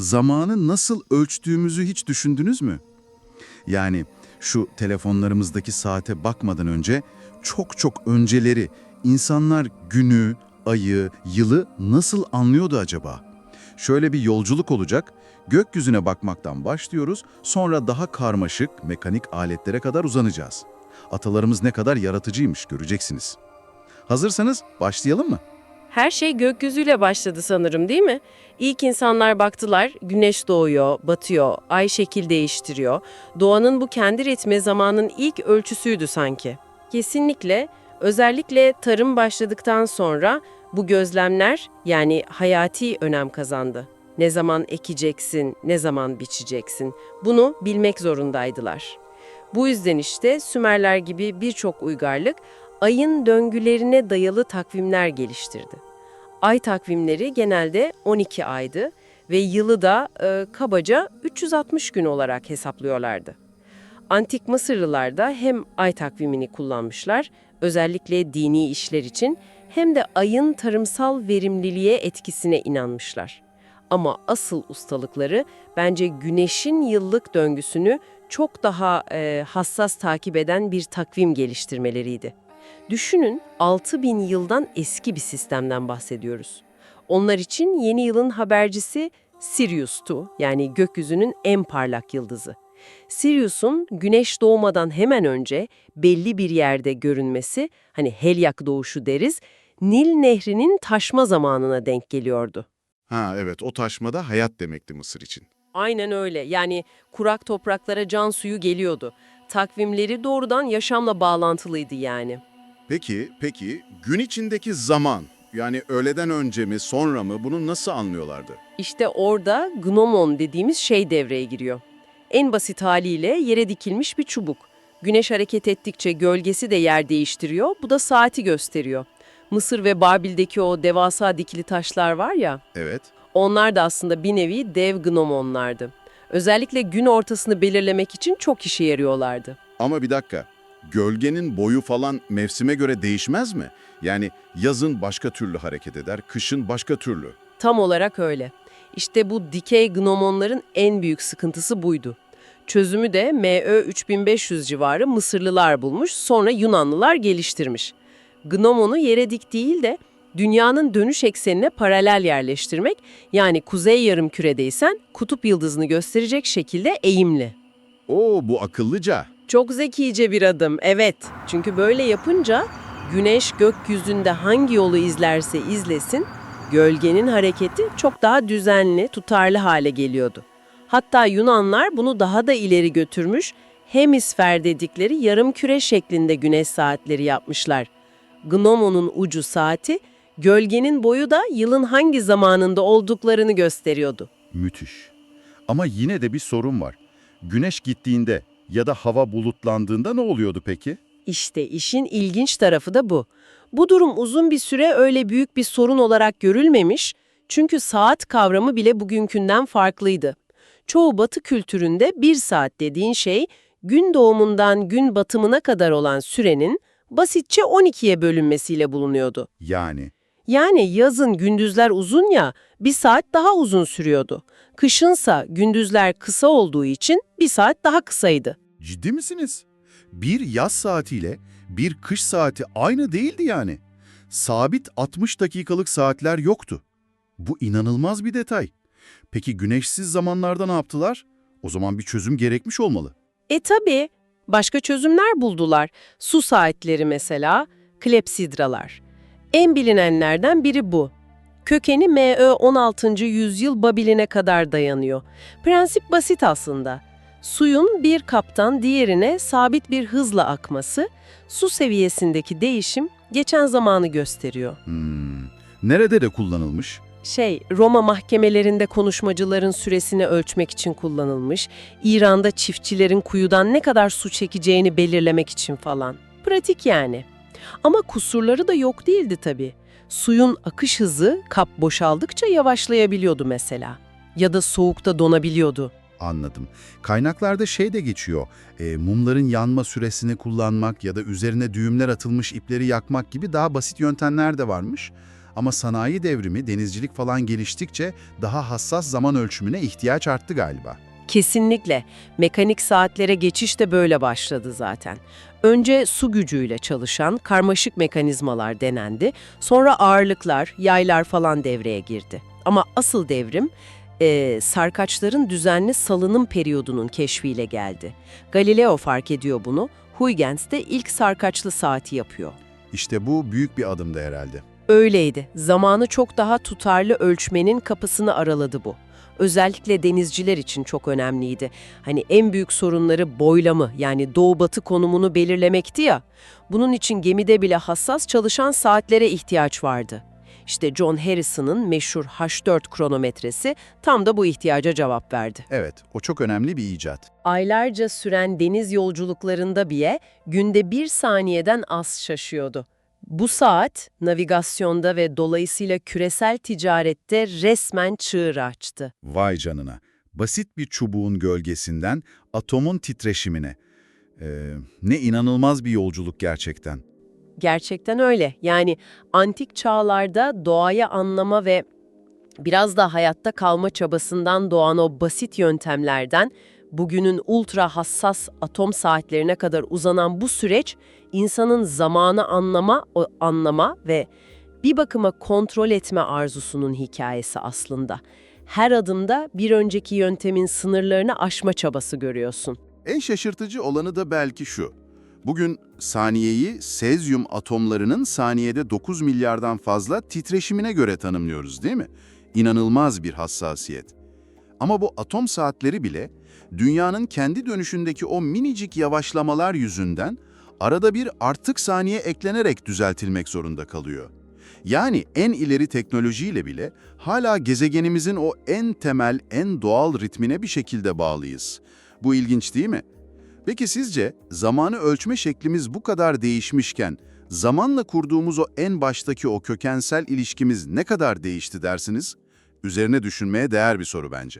Zamanı nasıl ölçtüğümüzü hiç düşündünüz mü? Yani şu telefonlarımızdaki saate bakmadan önce çok çok önceleri insanlar günü, ayı, yılı nasıl anlıyordu acaba? Şöyle bir yolculuk olacak. Gökyüzüne bakmaktan başlıyoruz, sonra daha karmaşık mekanik aletlere kadar uzanacağız. Atalarımız ne kadar yaratıcıymış göreceksiniz. Hazırsanız başlayalım mı? Her şey gökyüzüyle başladı sanırım değil mi? İlk insanlar baktılar, güneş doğuyor, batıyor, ay şekil değiştiriyor. Doğanın bu kendi ritmi zamanın ilk ölçüsüydü sanki. Kesinlikle, özellikle tarım başladıktan sonra bu gözlemler yani hayati önem kazandı. Ne zaman ekeceksin, ne zaman biçeceksin bunu bilmek zorundaydılar. Bu yüzden işte Sümerler gibi birçok uygarlık ayın döngülerine dayalı takvimler geliştirdi. Ay takvimleri genelde 12 aydı ve yılı da e, kabaca 360 gün olarak hesaplıyorlardı. Antik Mısırlılar da hem ay takvimini kullanmışlar, özellikle dini işler için, hem de ayın tarımsal verimliliğe etkisine inanmışlar. Ama asıl ustalıkları bence güneşin yıllık döngüsünü çok daha e, hassas takip eden bir takvim geliştirmeleriydi. Düşünün 6000 yıldan eski bir sistemden bahsediyoruz. Onlar için yeni yılın habercisi Sirius'tu yani gökyüzünün en parlak yıldızı. Sirius'un güneş doğmadan hemen önce belli bir yerde görünmesi, hani helyak doğuşu deriz, Nil Nehri'nin taşma zamanına denk geliyordu. Ha evet o taşmada hayat demekti Mısır için. Aynen öyle. Yani kurak topraklara can suyu geliyordu. Takvimleri doğrudan yaşamla bağlantılıydı yani. Peki, peki gün içindeki zaman yani öğleden önce mi sonra mı bunu nasıl anlıyorlardı? İşte orada gnomon dediğimiz şey devreye giriyor. En basit haliyle yere dikilmiş bir çubuk. Güneş hareket ettikçe gölgesi de yer değiştiriyor, bu da saati gösteriyor. Mısır ve Babil'deki o devasa dikili taşlar var ya, Evet. onlar da aslında bir nevi dev gnomonlardı. Özellikle gün ortasını belirlemek için çok işe yarıyorlardı. Ama bir dakika. Gölgenin boyu falan mevsime göre değişmez mi? Yani yazın başka türlü hareket eder, kışın başka türlü. Tam olarak öyle. İşte bu dikey gnomonların en büyük sıkıntısı buydu. Çözümü de MÖ 3500 civarı Mısırlılar bulmuş, sonra Yunanlılar geliştirmiş. Gnomonu yere dik değil de dünyanın dönüş eksenine paralel yerleştirmek, yani kuzey yarımküredeysen kutup yıldızını gösterecek şekilde eğimli. Oo bu akıllıca. Çok zekice bir adım, evet. Çünkü böyle yapınca güneş gökyüzünde hangi yolu izlerse izlesin, gölgenin hareketi çok daha düzenli, tutarlı hale geliyordu. Hatta Yunanlar bunu daha da ileri götürmüş, hemisfer dedikleri yarım küre şeklinde güneş saatleri yapmışlar. Gnomonun ucu saati, gölgenin boyu da yılın hangi zamanında olduklarını gösteriyordu. Müthiş. Ama yine de bir sorun var. Güneş gittiğinde ya da hava bulutlandığında ne oluyordu peki? İşte işin ilginç tarafı da bu. Bu durum uzun bir süre öyle büyük bir sorun olarak görülmemiş çünkü saat kavramı bile bugünkünden farklıydı. Çoğu batı kültüründe bir saat dediğin şey gün doğumundan gün batımına kadar olan sürenin basitçe 12'ye bölünmesiyle bulunuyordu. Yani Yani yazın gündüzler uzun ya, bir saat daha uzun sürüyordu. Kışınsa gündüzler kısa olduğu için bir saat daha kısaydı. ciddi misiniz? Bir yaz saatiyle bir kış saati aynı değildi yani. Sabit 60 dakikalık saatler yoktu. Bu inanılmaz bir detay. Peki güneşsiz zamanlarda ne yaptılar? O zaman bir çözüm gerekmiş olmalı. E tabii. Başka çözümler buldular. Su saatleri mesela, klepsidralar. En bilinenlerden biri bu. Kökeni MÖ 16. yüzyıl Babil'ine kadar dayanıyor. Prensip basit aslında. Suyun bir kaptan diğerine sabit bir hızla akması, su seviyesindeki değişim geçen zamanı gösteriyor. Hmm. Nerede de kullanılmış? Şey, Roma mahkemelerinde konuşmacıların süresini ölçmek için kullanılmış, İran'da çiftçilerin kuyudan ne kadar su çekeceğini belirlemek için falan. Pratik yani. Ama kusurları da yok değildi tabii. Suyun akış hızı kap boşaldıkça yavaşlayabiliyordu mesela. Ya da soğukta donabiliyordu. Anladım. Kaynaklarda şey de geçiyor. e, mumların yanma süresini kullanmak ya da üzerine düğümler atılmış ipleri yakmak gibi daha basit yöntemler de varmış. Ama sanayi devrimi, denizcilik falan geliştikçe daha hassas zaman ölçümüne ihtiyaç arttı galiba. Kesinlikle. Mekanik saatlere geçiş de böyle başladı zaten. Önce su gücüyle çalışan karmaşık mekanizmalar denendi. Sonra ağırlıklar, yaylar falan devreye girdi. Ama asıl devrim eee, sarkaçların düzenli salınım periyodunun keşfiyle geldi. Galileo fark ediyor bunu. Huygens de ilk sarkaçlı saati yapıyor. İşte bu büyük bir adımdı herhalde. Öyleydi. Zamanı çok daha tutarlı ölçmenin kapısını araladı bu. Özellikle denizciler için çok önemliydi. Hani en büyük sorunları boylamı yani doğu-batı konumunu belirlemekti ya. Bunun için gemide bile hassas çalışan saatlere ihtiyaç vardı. İşte John Harrison'ın meşhur H4 kronometresi tam da bu ihtiyaca cevap verdi. Evet, o çok önemli bir icat. Aylarca süren deniz yolculuklarında bile günde bir saniyeden az şaşıyordu. Bu saat navigasyonda ve dolayısıyla küresel ticarette resmen çığır açtı. Vay canına. Basit bir çubuğun gölgesinden atomun titreşimine. Ee, ne inanılmaz bir yolculuk gerçekten. Gerçekten öyle. Yani antik çağlarda doğayı anlama ve biraz da hayatta kalma çabasından doğan o basit yöntemlerden bugünün ultra hassas atom saatlerine kadar uzanan bu süreç insanın zamanı anlama, o anlama ve bir bakıma kontrol etme arzusunun hikayesi aslında. Her adımda bir önceki yöntemin sınırlarını aşma çabası görüyorsun. En şaşırtıcı olanı da belki şu. Bugün saniyeyi sezyum atomlarının saniyede 9 milyardan fazla titreşimine göre tanımlıyoruz değil mi? İnanılmaz bir hassasiyet. Ama bu atom saatleri bile dünyanın kendi dönüşündeki o minicik yavaşlamalar yüzünden arada bir artık saniye eklenerek düzeltilmek zorunda kalıyor. Yani en ileri teknolojiyle bile hala gezegenimizin o en temel, en doğal ritmine bir şekilde bağlıyız. Bu ilginç değil mi? Peki sizce zamanı ölçme şeklimiz bu kadar değişmişken zamanla kurduğumuz o en baştaki o kökensel ilişkimiz ne kadar değişti dersiniz? Üzerine düşünmeye değer bir soru bence.